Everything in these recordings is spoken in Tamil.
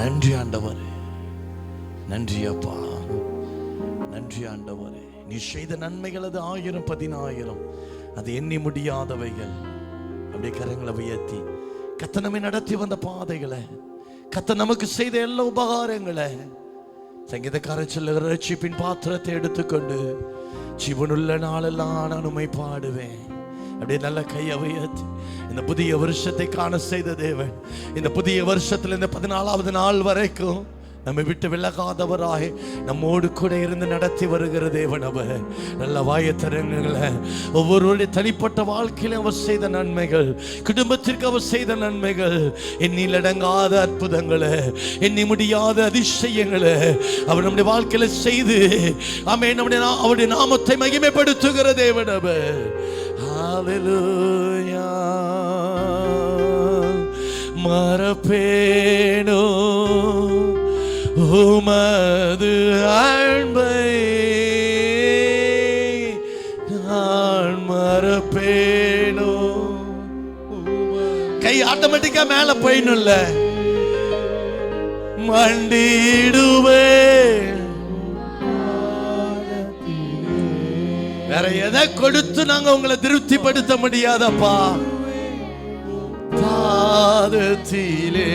நன்றி ஆண்டவரே. நன்றி அப்பா. நன்றி ஆண்டவரே. நீ செய்த நன்மைகள் அது ஆயிரம் பதினாயிரம். அது எண்ணி முடியாதவைகள். அப்படியே கரங்களை உயர்த்தி. கத்தனமே நடத்தி வந்த பாதைகளை கத்த நமக்கு செய்த எல்லா உபகாரங்களை சங்கீதக்கார சொல்லுகிற ரட்சிப்பின் பாத்திரத்தை எடுத்துக்கொண்டு ஜீவனுள்ள நாளெல்லாம் நான் உண்மை பாடுவேன். அப்படியே நல்ல கையை உயர்த்தி. இந்த புதிய வருஷத்தை காண செய்த தேவன் இந்த புதிய வருஷத்துல இந்த பதினாலாவது நாள் வரைக்கும் நம்மை விட்டு விலகாதவராய் நம்மோடு கூட இருந்து நடத்தி வருகிற தேவன் அவர். நல்ல வாயத்தரங்களை ஒவ்வொருவருடைய தனிப்பட்ட வாழ்க்கையில அவர் செய்த நன்மைகள் குடும்பத்திற்கு அவர் செய்த நன்மைகள். எண்ணில் அடங்காத அற்புதங்களை எண்ணி முடியாத அதிசயங்களை. அவர் நம்முடைய வாழ்க்கையில செய்து ஆமே நம்முடைய நா- அவருடைய நாமத்தை மகிமைப்படுத்துகிற தேவன் அவர். ஹalleluya மறப்பேனோ? உமது அன்பை நான் மறப்பேனோ? கை ஆட்டோமேட்டிக்கா மேல போயிடணும்ல மண்டிடுவேன். வேற எதை கொடுத்து நாங்க உங்களை திருப்திப்படுத்த முடியாதப்பா? பாதத்திலே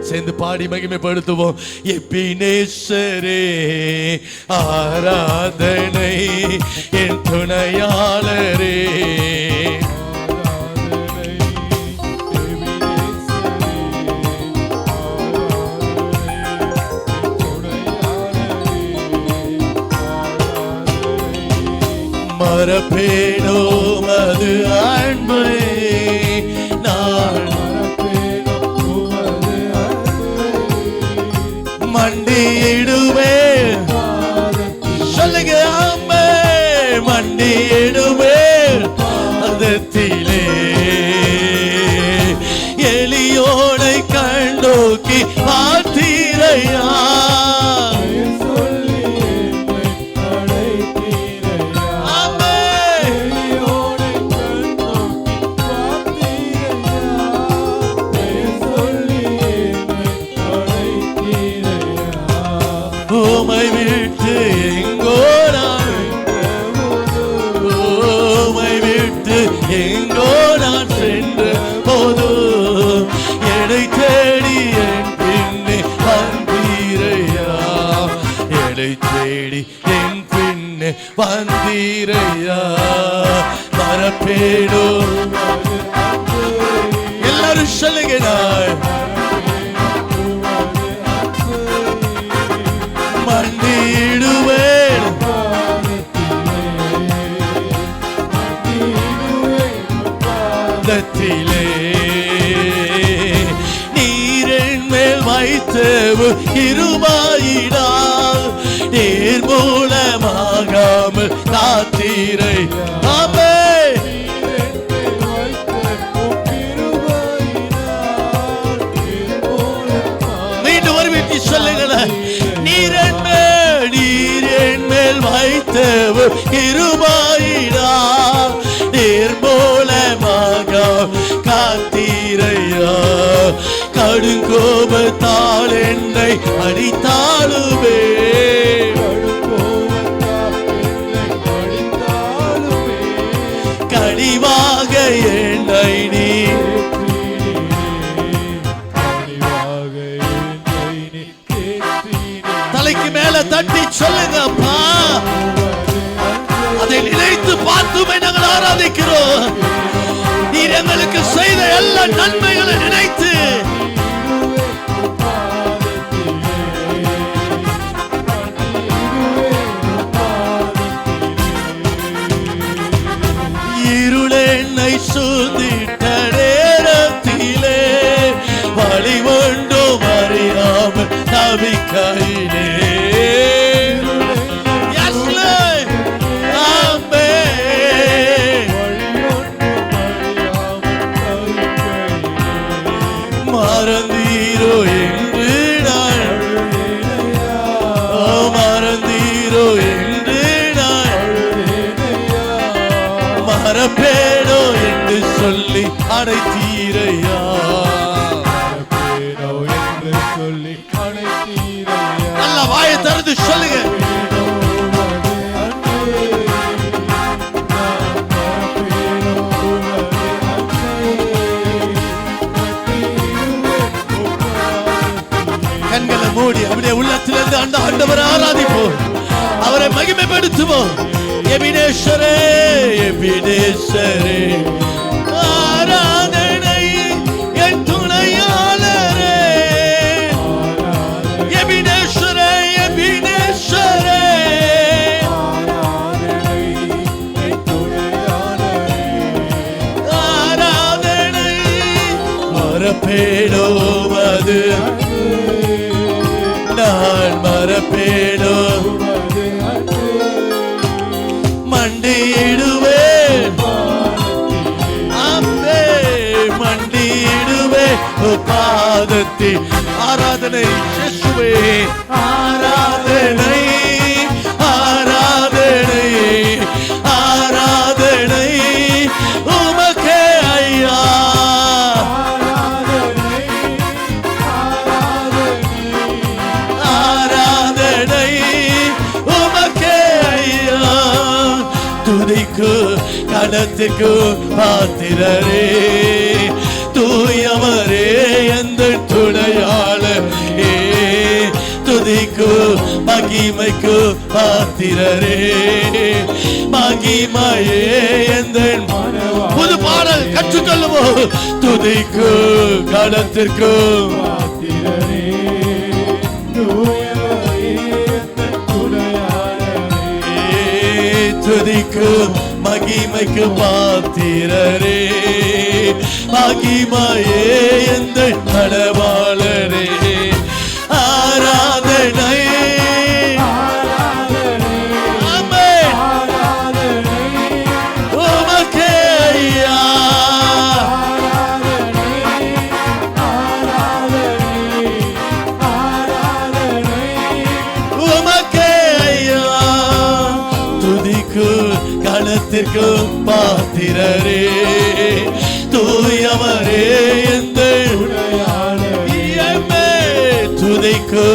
சேர்ந்து பாடி மகிமைப்படுத்துவோம். எப்பினேஸ்வரே ஆராதனை என் துணையாளரே. மறப்பேனோ மது ஆ எங்கோ நான் சென்ற போது என்னை தேடி என் பின்னே வந்தீரையா? என்னை தேடி என் பின்னே வந்தீரையா? மரப்பேடோ வைத்தவு இருமாயினால் நீர் மூலமாகாமல் காத்தீரை. ஆமே மீண்டும் ஒரு வீட்டி சொல்லுங்களேன் நீர் என் மேல் நீர் என் மேல் வைத்தவு இருமாயினா கடுங்கோபத்தால் என்னை அடித்தாலுமே. கனிவாக என்னை நீ தலைக்கு மேல தட்டி சொல்லுங்கப்பா. அதை நினைத்து பார்த்துமே நாங்கள் ஆராதிக்கிறோம். நீர் எங்களுக்கு செய்த எல்லா நன்மைகளை நினை ஆண்டவரை ஆராதிப்போம். அவரை மகிமைப்படுத்துவோம். எபினேஸ்வரே எபினேஸ்வரே. பாதத்தில் ஆராதனை இயேசுவே. ஆராதனை ஆராதனை ஆராதனை உமக்கே ஐயா. ஆராதனை உமக்கே ஐயா. துதிக்கு கணத்துக்கு பாத்திரரே. தூயவர் துணையாளர் ஏ துதிக்கு மகிமைக்கு பாத்திரரே. மகிமையே எந்த புது பாடல் கற்றுக்கொள்ளுவோம் துதிக்கு கடத்திற்கு துதிக்கு மகிமைக்கு பாத்திரரே மகிமையே எந்த நடவாளரே களத்திற்கு பாத்திரரே. தூயவரே எந்த இயமே துதிக்கு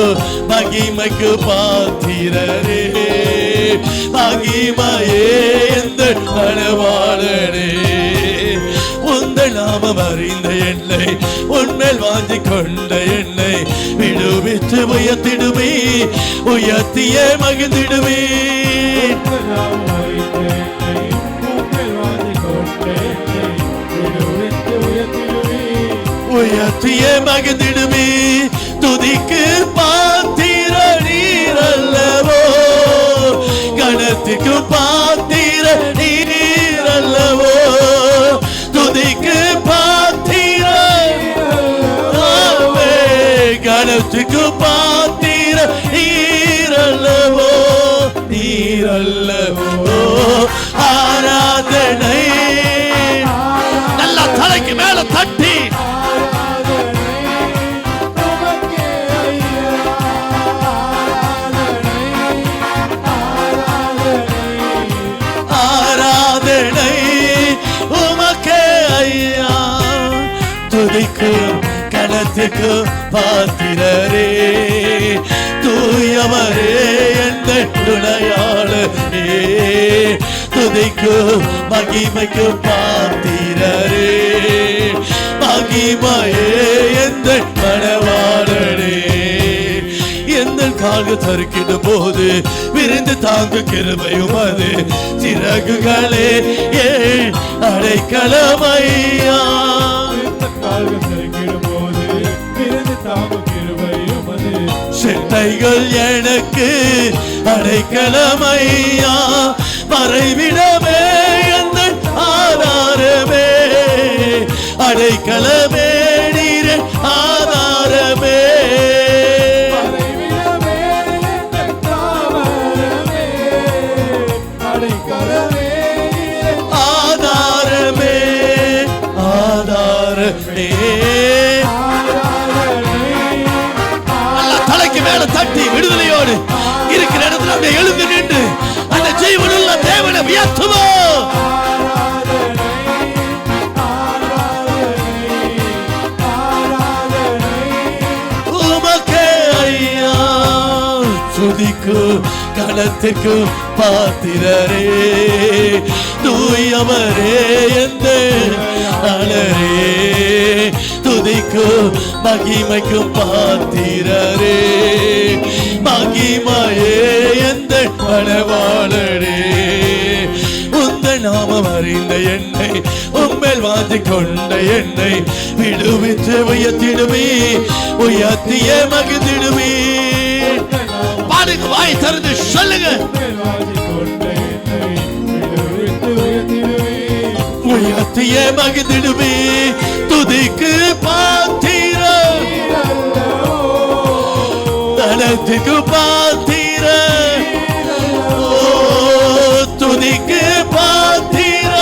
மகிமைக்கு பாத்திரரே. மகிமையே எந்த நனவாளரே உங்கள் நாமம் அறிந்த என்னை உன்மேல் வாங்கி கொண்ட என்னை விடுவித்து உயர்த்திடுமே உயர்த்தியே மகிழ்ந்திடுமே. உயர்த்தியே மகிழ்ந்திடுமே. துதிக்கு பாத்திர நீரல்லவோ கணத்துக்கு பாத்திர நீரல்லவோ துதிக்கு பாத்திர கணத்துக்கு பாத்திர நீரல்லவோ நீரல்லவோ. ஆராதனை துதிக்கு கணத்துக்கு பாத்திரரே. தூயவரே எந்த துணையாளே துதிக்கு மகிமைக்கு பாத்திரரே. மகிமையே எந்த மனவாளனே எந்த கால்க தருக்கிடும் போது விருந்து தாங்கு கிருமையும் அது சிறகுகளே. ஏ அடைக்கலமையா. செட்டைகள் எனக்கு அடைக்கலமையா மறைவிடமே எந்த ஆதாரமே. அடைக்கலமே நீரே ஆதாரமே இருக்கிற இடத்துல அப்படியே எழுந்து நின்று அந்த ஜீவனுள்ள தேவனை வியத்துவோ துதிக்கு கணத்திற்கு பாத்திரரே. தூயவரே எந்த அலரே துதிக்கு மகிமைக்கும் பாத்திரரே. மகிமையே எந்த பணவாளரே உந்த நாமம் அறிந்த என்னை உம்மேல் வாதி கொண்ட என்னை விடுவித்து உயர்த்திடுமே உயர்த்திய மகிழ்ந்திடுமே. பாடுங்க வாய் திறந்து சொல்லுங்க. உயர்த்திய மகிழ்ந்திடுமே. துதிக்கு பாத்திர. தனத்துக்கு பாத்திர. துதிக்கு பாத்திர.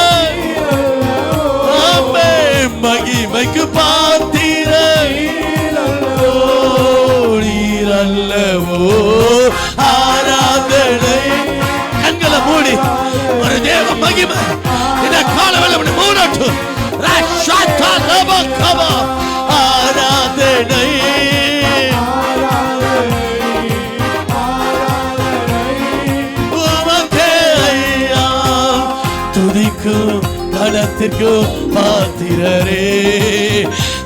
மகிமைக்கு பாத்திர. அல்லவோ ஆராதனை. கண்களை மூடி ஒரு தேவ மகிமை. இந்த காலவெல்லாம் மூடட்டும். ஆராதனை. துதிக்கும் கணத்திற்கும் பாத்திரரே.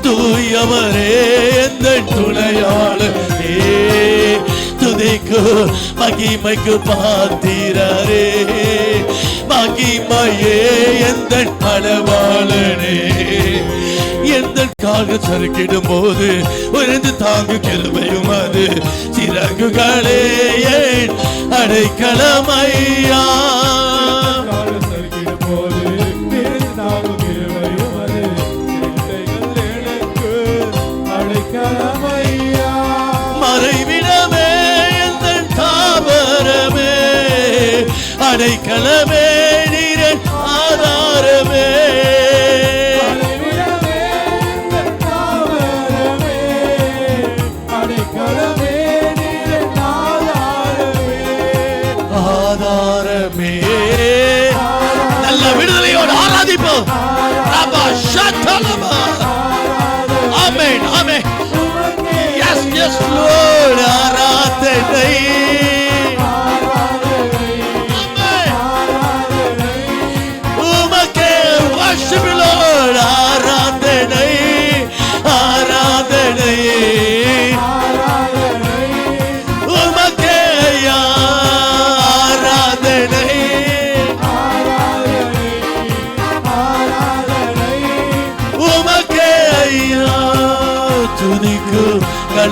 தூயவரே எந்த துணையாளரே. மகிமைக்கு மகிமைக்கு பாத்திரரே. மகிமையே எந்த பலவாளனே எந்த காக சறுக்கிடும் போது உறைந்து தாங்கு கிருபையும் அது. சிறகுகளே அடைக்கலமையா? அடைக்கலமே நீரன்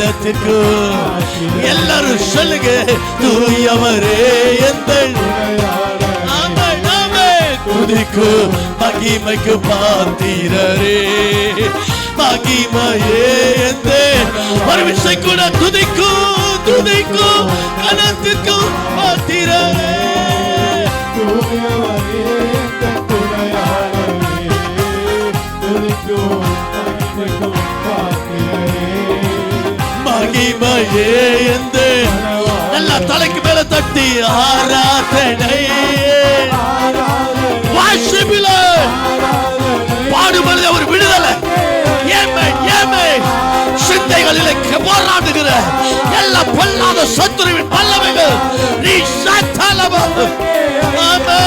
உலகத்திற்கு எல்லாரும் சொல்லுங்க தூயவரே எந்த துதிக்கு மகிமைக்கு பாத்திரரே. மகிமையே எந்த. ஒரு விசை கூட துதிக்கும் துதிக்கும் கணத்திற்கும் தூயவரே. மகிமையே எந்த நல்லா தலைக்கு மேல தட்டி ஆராதனை வாசிப்பில பாடுபடுத ஒரு விடுதலை. ஏமை ஏமை. சிந்தைகளிலே போராடுகிற எல்லா பொல்லாத சத்துருவின் பல்லவைகள் நீ சத்தலவ ஆமே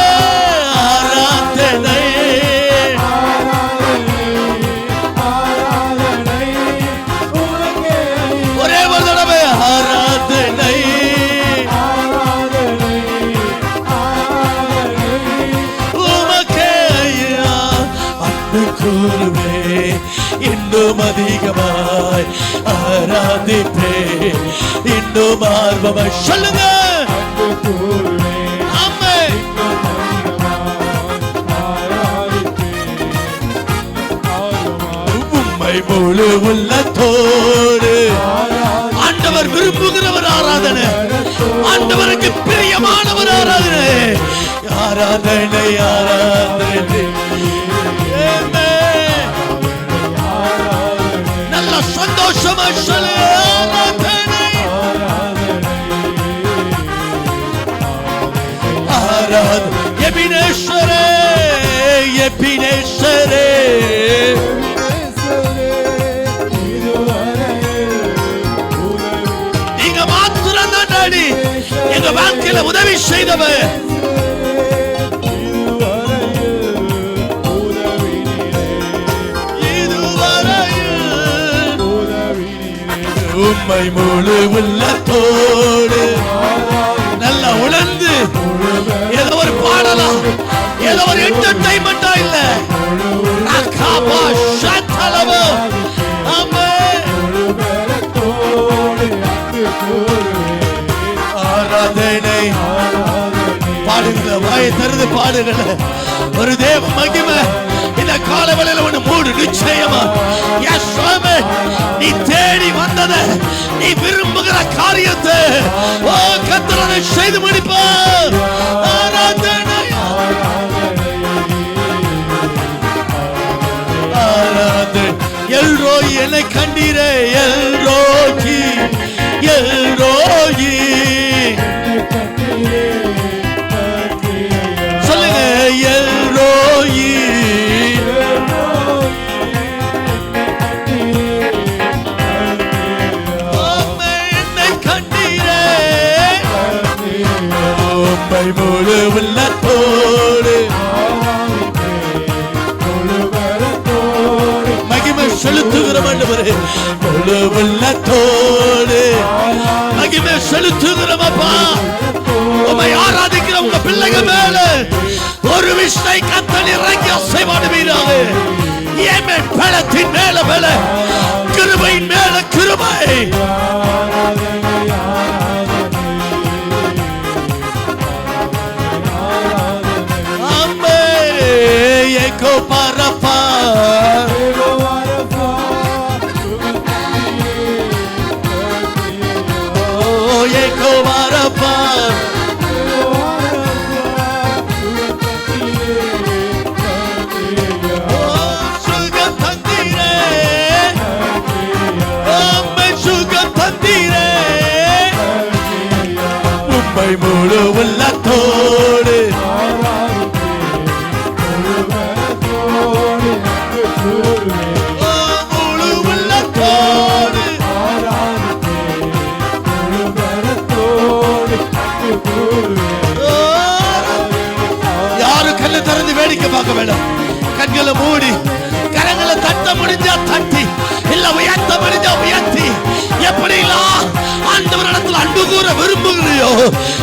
அதிகமாய் ஆராதிப்பே. இன்னும் ஆர்வமாய் சொல்லுங்க. ஆமென். உம்மை முழு உள்ளத்தோடு. ஆண்டவர் விரும்புகிறவர் ஆராதனை. ஆண்டவருக்கு பிரியமானவர் ஆராதனை. ஆராதனை ஆராதனை. நல்ல சந்தோஷமா சொல்லு ஆராதனை ஆராதனை எபினேஸ்வரே எபினேஸ்வரே நீங்க உண்மை முழு உள்ளத்தோடு. நல்லா உணர்ந்து. ஏதோ ஒரு பாடலாம். ஏதோ ஒரு என்டர்டைன்மெண்டா இல்ல. அக்காபா ஷத்தலவோ ஆமென் ஆராதனை. பாடுங்கள வாயை தருது பாடுங்க ஒரு தேவ மகிமை. இந்த காலவெளியில ஒண்ணு மூடு நிச்சயமா. எஸ் சுவாமி நீ தேடி வந்தத நீ விரும்புகிற காரியத்தை ஓ கத்தரனை செய்து முடிப்பார். ஆராதனை. ஆராதனை எல்ரோய் என்னை கண்டீரே எல்ரோகி எல்ரோயி உம்மை முழு உள்ளத்தோடு. மகிமை செலுத்துகிற ஆண்டவரே முழு உள்ளத்தோடு. மகிமை செலுத்துகிறோம் அப்பா உம்மை ஆராதிக்கிற உங்க பிள்ளைங்க மேல. ஒரு விஷ்ணை கத்தல் இறங்கி அசைவாடுவீராக ஏமே பலத்தின் மேல பல கிருபையின் மேல கிருபை.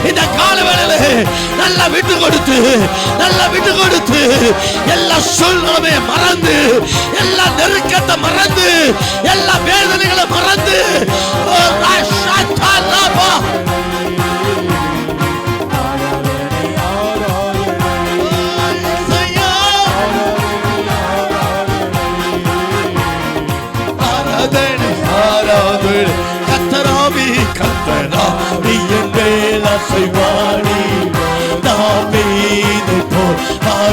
இந்த கால வேளையில நல்லா விட்டு கொடுத்து நல்லா விட்டு கொடுத்து எல்லா சூழ்நிலையை மறந்து எல்லா நெருக்கத்தை மறந்து எல்லா வேதனைகளை மறந்து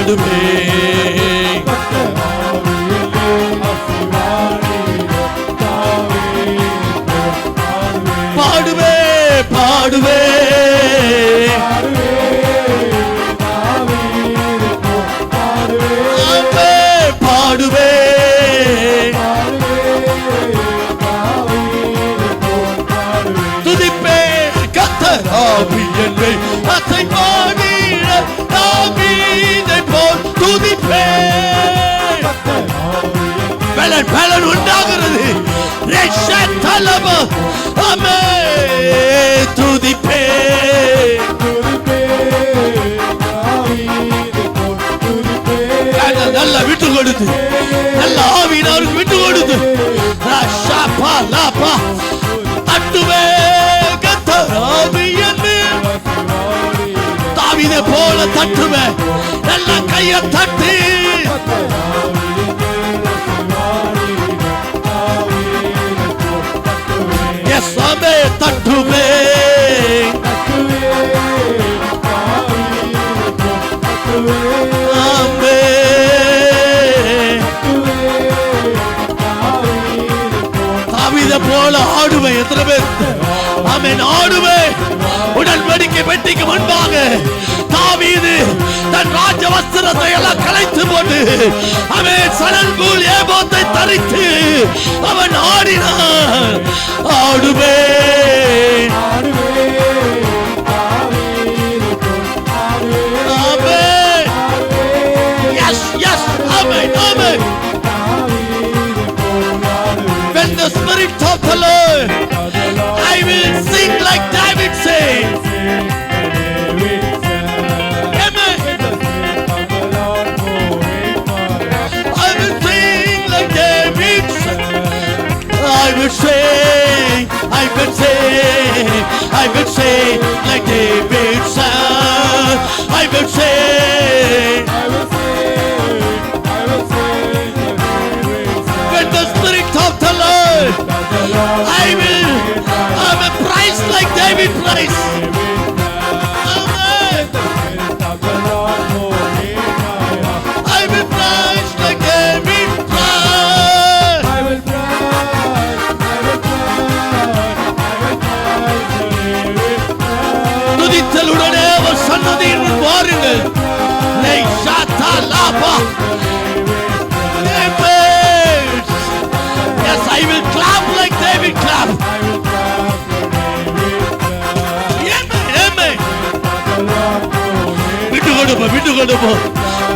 ஆடுவே பாடுவே ரஷத்தலம அமே துதிப்பே நல்லா விட்டு கொடுத்து. நல்ல ஆவியினருக்கு விட்டு கொடுத்து. ரஷா பா லா பா. தட்டுவே தாவிதை போல தட்டுவேன் நல்ல கைய தட்டி. சபை தட்டுமே. ஆமே. தாவித போல ஆடுவேன் எத்தனை பேர்? ஆமென் ஆடுவேன் உடன்படிக்கை பெட்டிக்கு முன்பாக மீது தன் ராஜ வஸ்திரத்தை எல்லாம் கலைத்து போட்டு அவன் சடல் போல் ஏபோத்தை தரித்து அவன் ஆடினான். ஆடுவே When the Spirit of the Lord, I will sing like David says. say, I will say, like David said, I will say, I will say, I will say, with the spirit of the Lord, I will, I will price like David price. நம்ம விட்டு கொண்டு போ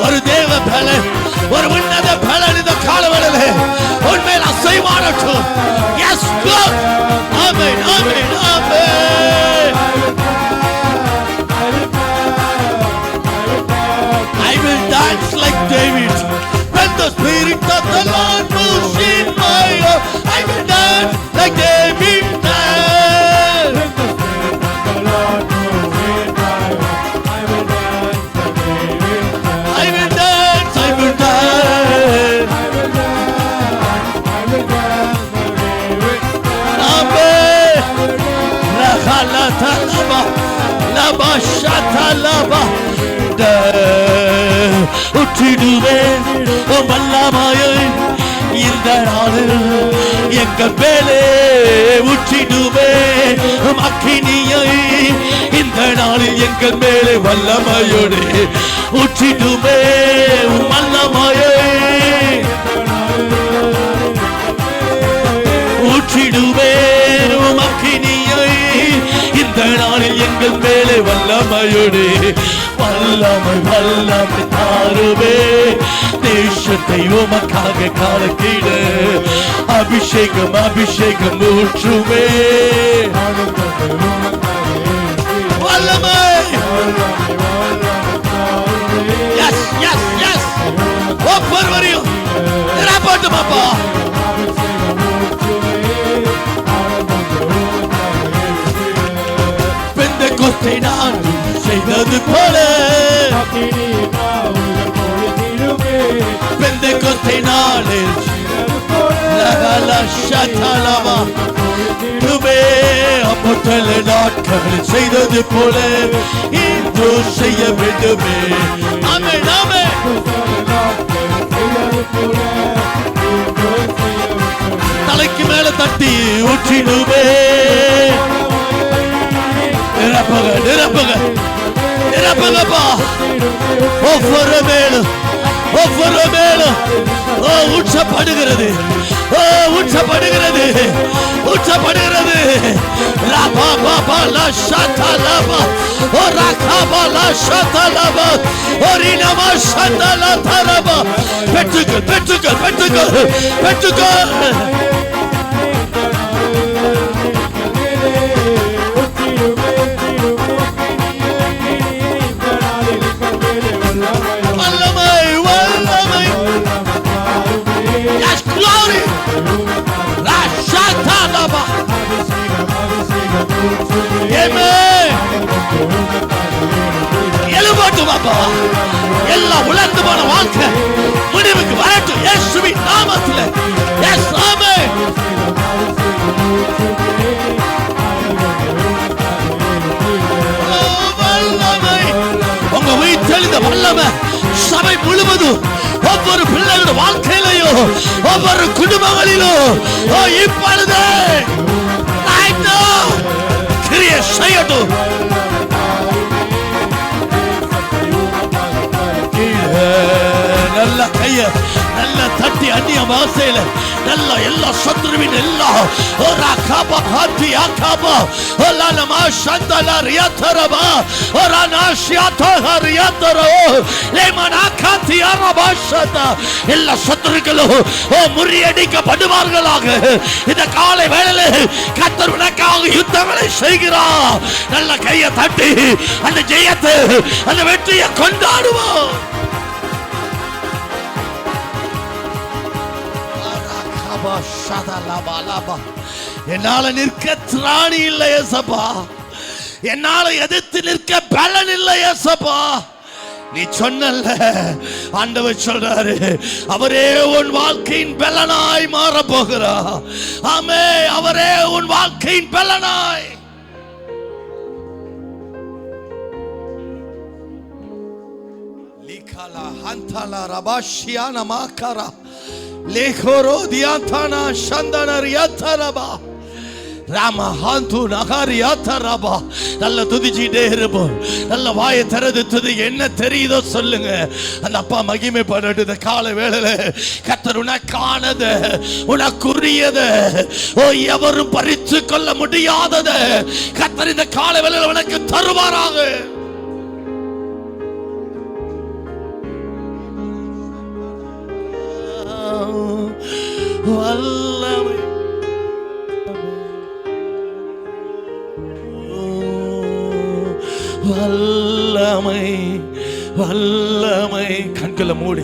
ஒரு தேவ பலன் ஒரு உன்னத பலன் இந்த காலவெளியிலே உண்மையில் அசைவானட்டும். Yes amen amen amen I will dance like David. When the Spirit of the Lord moves உற்றிடுவே வல்லமாயை இந்த நாளில் எங்கள் மேலே உற்றிடுவே அக்கினியை இந்த நாளில் எங்கள் மேலே வல்லமையோடு உற்றிடுவே வல்லமாயை எங்கள் மேலே வல்லமையோடு வல்லமை வல்லமை தாருவே தேசத்தை உமக்காக காலக்கிட அபிஷேகம் அபிஷேகம் ஊற்றுமே. வல்லமை! ஒவ்வொருவரையும் போட்டு பாப்பா பெந்த நான் செய்தது போல. பெந்த கொத்தை நாளில் லகல அப்போத்தல நாட்களில் செய்தது போல. இன்று செய்ய வேண்டுமே. அமே நாமே தலைக்கு மேல தட்டி ஊற்றிடுமே. நிரப்புகப்பா ஒவ்வொரு மேலும் ஒவ்வொரு மேலும். ஓ உச்சப்படுகிறது ஓ உச்சப்படுகிறது உச்சப்படுகிறது ராபா பாபா லா ஷாதா லாபா ஓ ராகா பாலா ஷாதா லாபா ஓ ரினமா ஷாதா லா தரபா பெற்றுக்கள் பெற்றுக்கள் பெற்றுக்கள் பெற்றுக்கள். Amen. எழுபட்டு பாப்பா எல்லாம் உலர்ந்து போன வாழ்க்கை முடிவுக்கு வரட்டும். இயேசுவி நாமத்தில். எஸ் ஆமே வல்லமை உங்க உயிர்த்தெழுந்த வல்லமை சபை முழுவதும் ஒவ்வொரு பிள்ளைகளோட வாழ்க்கையிலையும் ஒவ்வொரு குடும்பங்களிலும் இப்பொழுதே இப்பொழுது. ये सैयद है நல்ல கைய நல்ல தட்டி அந்நிய வாசையில நல்ல எல்லா சத்ருவின் எல்லா ஒரு அக்காபா காத்தி அக்காபா ஓலா நமா சந்தல ரியாத்தரபா ஒரு நாஷியாத்தோ ரியாத்தரோ லேமனா காத்தி அரபா சதா எல்லா சத்ருக்களும் ஓ முறியடிக்கப்படுவார்களாக. இந்த காலை வேளையில கத்தர் உனக்காக யுத்தங்களை செய்கிறார். நல்ல கையை தட்டி அந்த ஜெயத்தை அந்த வெற்றியை கொண்டாடுவோம் லபா. என்னால நிற்க திராணி இல்லை ஏசப்பா. என்னால எதிர்த்து நிற்க பலன் இல்லை ஏசப்பா. நீ சொன்னல்ல ஆண்டவர் சொல்றாரு அவரே உன் வாழ்க்கையின் பலனாய் மாற போகிறா ஆமே அவரே உன் வாழ்க்கையின் பலனாய். லீகாலா ஹந்தாலா ரபாஷியா நமாக்காரா Lekoro diantana shandana riyataraba. Rama ஹாந்து நகாரியாத்தரபா நல்ல துதிச்சுட்டே இருப்போம். நல்ல வாயை திறந்து துதி என்ன தெரியுதோ சொல்லுங்க. அந்த அப்பா மகிமைப்படட்டு இந்த கால வேளையில கத்தர் உனக்கானத உனக்குரியத ஓ எவரும் பறித்து கொள்ள முடியாதத கத்தர் இந்த கால வேளையில உனக்கு தருவாராக. வல்லமை. வல்லமை வல்லமை. கண்களை மூடி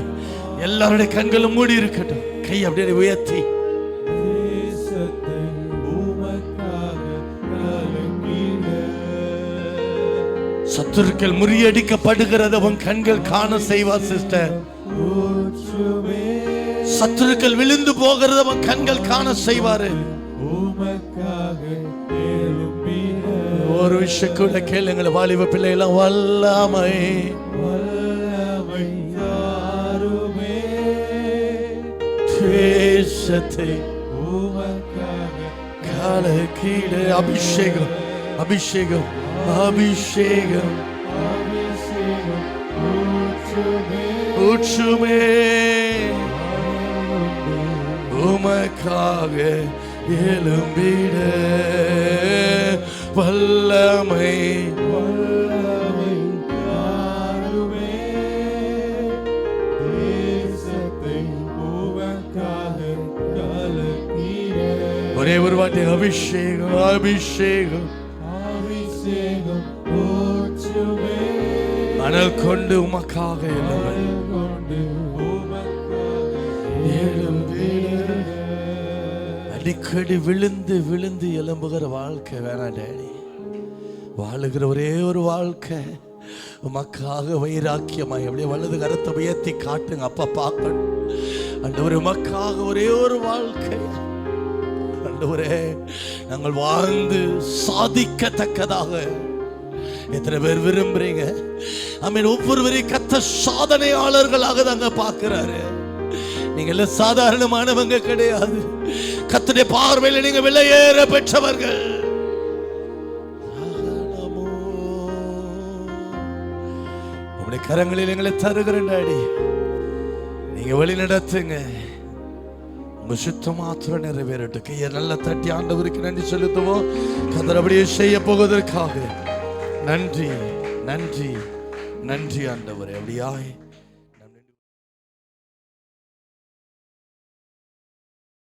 எல்லாருடைய கண்களும் மூடி இருக்கட்டும். கை அப்படியே உயர்த்தி. சத்துருக்கள் முறியடிக்கப்படுகிறது உன் கண்கள் காண செய்வா சிஸ்டர் சத்துருக்கள் விழுந்து போகிறது உன் கண்கள் காண செய்வாரு. ஒரு விஷயம் கூட கேளுங்கள வாலிப பிள்ளைலாம் வல்லமை. தேசத்தை கலக்கீடு அபிஷேகம் அபிஷேகம் அபிஷேகம். அபிஷேகம் ஊற்றுமே. உமக்காக எழும்பிட. வல்லமை வல்லமை யாருமே தேசத்தை உமக்காக ஒரே ஒரு வாட்டி அபிஷேகம் அபிஷேகம். அபிஷேகம் அனல் கொண்டு உமக்காக எழும்பை அடிக்கடி விழுந்து விழுந்து எலும்புகிற வாழ்க்கை வேணாம் டேடி. வாழுகிற ஒரே ஒரு வாழ்க்கை. உமக்காக வைராக்கியமா எப்படியே வலது கரத்தை உயர்த்தி காட்டுங்க அப்பா பார்க்கணும். அண்டவரே உமக்காக ஒரே ஒரு வாழ்க்கை. ஆண்டவரே நாங்கள் வாழ்ந்து சாதிக்கத்தக்கதாக எத்தனை பேர் விரும்புறீங்க? மீன் ஒவ்வொருவரையும் கத்த சாதனையாளர்களாக தாங்க பார்க்கிறாரு. நீங்க எல்லாம் சாதாரணமானவங்க கிடையாது. கத்துடைய பார்வையில் நீங்க விலையேற பெற்றவர்கள். உங்களுடைய கரங்களில் எங்களை தருகிறேன் டாடி. நீங்க வழி நடத்துங்க. உங்க சுத்தம் மாத்திரம் நிறைவேறட்டும் கையை நல்லா தட்டி ஆண்டவருக்கு நன்றி செலுத்துவோம். கதர் அப்படியே செய்ய போவதற்காக. நன்றி நன்றி நன்றி ஆண்டவரே. அப்படியாய்.